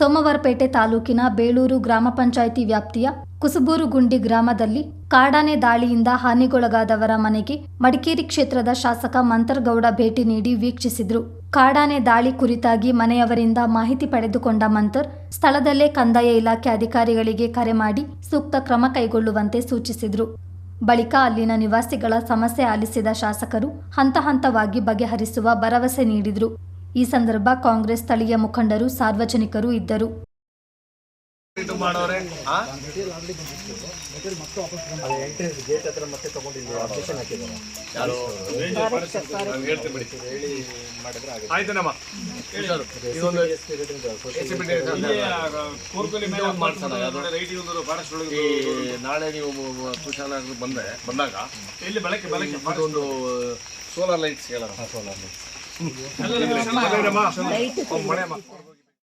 ಸೋಮವಾರಪೇಟೆ ತಾಲೂಕಿನ ಬೇಳೂರು ಗ್ರಾಮ ಪಂಚಾಯಿತಿ ವ್ಯಾಪ್ತಿಯ ಕುಸುಬೂರುಗುಂಡಿ ಗ್ರಾಮದಲ್ಲಿ ಕಾಡಾನೆ ದಾಳಿಯಿಂದ ಹಾನಿಗೊಳಗಾದವರ ಮನೆಗೆ ಮಡಿಕೇರಿ ಕ್ಷೇತ್ರದ ಶಾಸಕ ಮಂತರ್ಗೌಡ ಭೇಟಿ ನೀಡಿ ವೀಕ್ಷಿಸಿದ್ರು. ಕಾಡಾನೆ ದಾಳಿ ಕುರಿತಾಗಿ ಮನೆಯವರಿಂದ ಮಾಹಿತಿ ಪಡೆದುಕೊಂಡ ಮಂತರ್ ಸ್ಥಳದಲ್ಲೇ ಕಂದಾಯ ಇಲಾಖೆ ಅಧಿಕಾರಿಗಳಿಗೆ ಕರೆ ಮಾಡಿ ಸೂಕ್ತ ಕ್ರಮ ಕೈಗೊಳ್ಳುವಂತೆ ಸೂಚಿಸಿದ್ರು. ಬಳಿಕ ಅಲ್ಲಿನ ನಿವಾಸಿಗಳ ಸಮಸ್ಯೆ ಆಲಿಸಿದ ಶಾಸಕರು ಹಂತ ಹಂತವಾಗಿ ಬಗೆಹರಿಸುವ ಭರವಸೆ ನೀಡಿದ್ರು. ಈ ಸಂದರ್ಭ ಕಾಂಗ್ರೆಸ್ ಸ್ಥಳೀಯ ಮುಖಂಡರು ಸಾರ್ವಜನಿಕರು ಇದ್ದರು. ನಾಳೆ ನೀವು ಕುಶಾಲ ಬಂದ್ರೆ ಬಂದಾಗ ಇಲ್ಲಿ ಬೆಳಕ್ಕೆ ಬೆಳಗ್ಗೆ ಒಂದು ಸೋಲಾರ್ ಲೈಟ್ಸ್ ಹೇಳೋಣ ಸೋಲಾರ್ ಲೈಟ್ಸ್. মাছ